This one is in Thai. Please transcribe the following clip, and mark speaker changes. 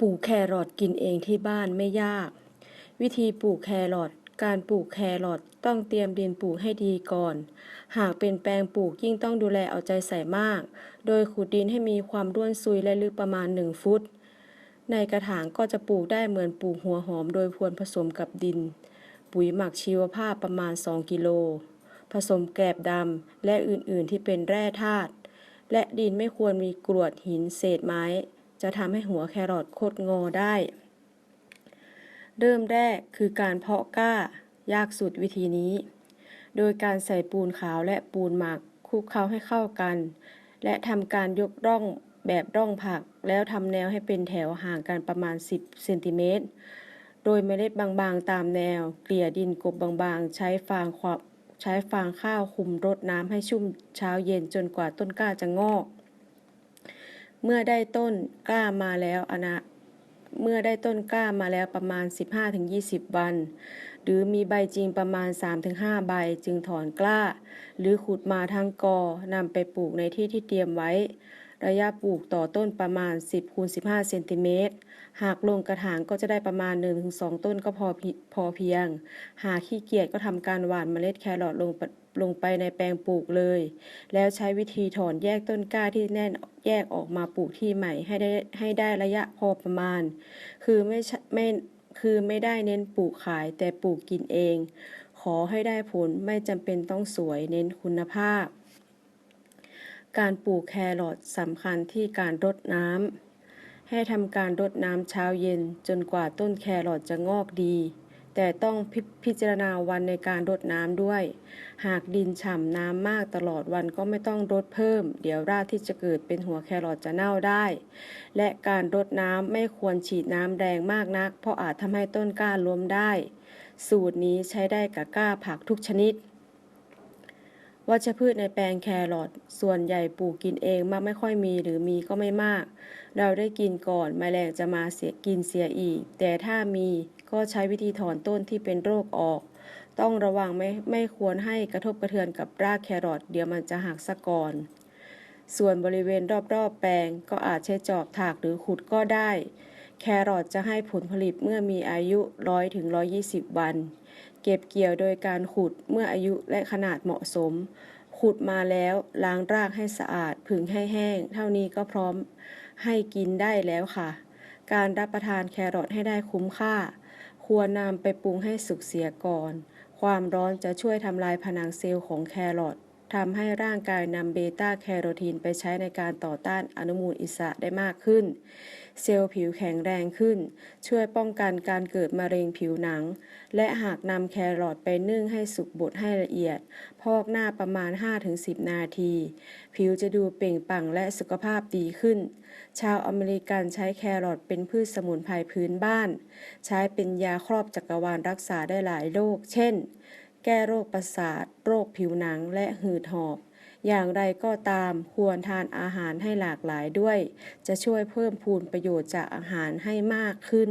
Speaker 1: ปลูกแครอทกินเองที่บ้านไม่ยาก วิธีปลูกแครอทการปลูกแครอทต้องเตรียมดินปลูกให้ดีก่อน หากเป็นแปลงปลูกยิ่งต้องดูแลเอาใจใส่มาก โดยขุดดินให้มีความร่วนซุยและลึกประมาณ 1 ฟุต ในกระถางก็จะปลูกได้เหมือนปลูกหัวหอม โดยควรผสมกับดิน ปุ๋ยหมักชีวภาพประมาณ 2 กิโล ผสมแกลบดำและอื่นๆที่เป็นแร่ธาตุ และดินไม่ควรมีกรวดหินเศษไม้ จะทำให้หัวแครอทโคดงอได้ เริ่มแรกคือการเพาะกล้ายากสุดวิธีนี้ โดยการใส่ปูนขาวและปูนหมักคลุกเคล้าให้เข้ากัน และทำการยกร่องแบบร่องผัก แล้วทำแนวให้เป็นแถวห่างกันประมาณ 10 เซนติเมตร โดยเมล็ดบางๆ ตามแนว เกลี่ยดินกบบางๆ ใช้ฟางควบใช้ฟางข้าวคุมรดน้ำให้ชุ่มเช้าเย็นจนกว่าต้นกล้าจะงอก เมื่อได้ต้นกล้ามาแล้วอนะเมื่อได้ต้นกล้ามาแล้วประมาณ 15-20 วัน หรือมีใบจริงประมาณ 3-5 ใบจึงถอนกล้า หรือขุดมาทั้งกอนำไปปลูกในที่ที่เตรียมไว้ ระยะปลูกต่อต้นประมาณ 10คูณ15เซนติเมตร หากลงกระถางก็จะได้ประมาณ 1-2 ต้นก็พอพอเพียง หากขี้เกียจก็ทำการหว่านเมล็ดแครอทลงลงไปในแปลงปลูกเลย แล้วใช้วิธีถอนแยกต้นกล้าที่แน่นแยกออกมาปลูกที่ใหม่ให้ได้ให้ได้ระยะพอประมาณ คือไม่ไม่คือไม่ได้เน้นปลูกขายแต่ปลูกกินเอง ขอให้ได้ผลไม่จำเป็นต้องสวยเน้นคุณภาพ การปลูกแครอทสำคัญที่การรดน้ำ ให้ทำการรดน้ำเช้าเย็นจนกว่าต้นแครอทจะงอกดี แต่ต้องพพิจารณาวันในการรดน้ำด้วย หากดินฉ่ำน้ำมากตลอดวันก็ไม่ต้องรดเพิ่ม เดี๋ยวรากที่จะเกิดเป็นหัวแครอทจะเน่าได้ และการรดน้ำไม่ควรฉีดน้ำแรงมากนัก เพราะอาจทำให้ต้นกล้าล้มได้ สูตรนี้ใช้ได้กับกล้าผักทุกชนิด วัชพืชในแปลงแครอทส่วนใหญ่ปลูกกินเองมักไม่ค่อยมีหรือมีก็ไม่มาก เราได้กินก่อนแมลงจะมาเสียกินเสียอีก แต่ถ้ามีก็ใช้วิธีถอนต้นที่เป็นโรคออก ต้องระวังไม่ไม่ควรให้กระทบกระเทือนกับรากแครอทเดี๋ยวมันจะหักซะก่อน ส่วนบริเวณรอบๆแปลงก็อาจใช้จอบถากหรือขุดก็ได้ แครอทจะให้ผลผลิตเมื่อมีอายุ 100ถึง120 วัน เก็บเกี่ยวโดยการขุดเมื่ออายุและขนาดเหมาะสม ขุดมาแล้วล้างรากให้สะอาดผึ่งให้แห้ง เท่านี้ก็พร้อมให้กินได้แล้วค่ะ การรับประทานแครอทให้ได้คุ้มค่า ควรนำไปปรุงให้สุกเสียก่อน ความร้อนจะช่วยทำลายผนังเซลล์ของแครอท ทำให้ร่างกายนำเบต้าแคโรทีนไปใช้ในการต่อต้านอนุมูลอิสระได้มากขึ้น เซลล์ผิวแข็งแรงขึ้น ช่วยป้องกันการเกิดมะเร็งผิวหนัง และหากนำแครอทไปนึ่งให้สุกบดให้ละเอียด พอกหน้าประมาณ 5-10 นาที ผิวจะดูเปล่งปลั่งและสุขภาพดีขึ้น ชาวอเมริกันใช้แครอทเป็นพืชสมุนไพรพื้นบ้าน ใช้เป็นยาครอบจักรวาลรักษาได้หลายโรค เช่น แก้โรคประสาท โรคผิวหนังและหืดหอบ อย่างไรก็ตามควรทานอาหารให้หลากหลายด้วย จะช่วยเพิ่มพูนประโยชน์จากอาหารให้มากขึ้น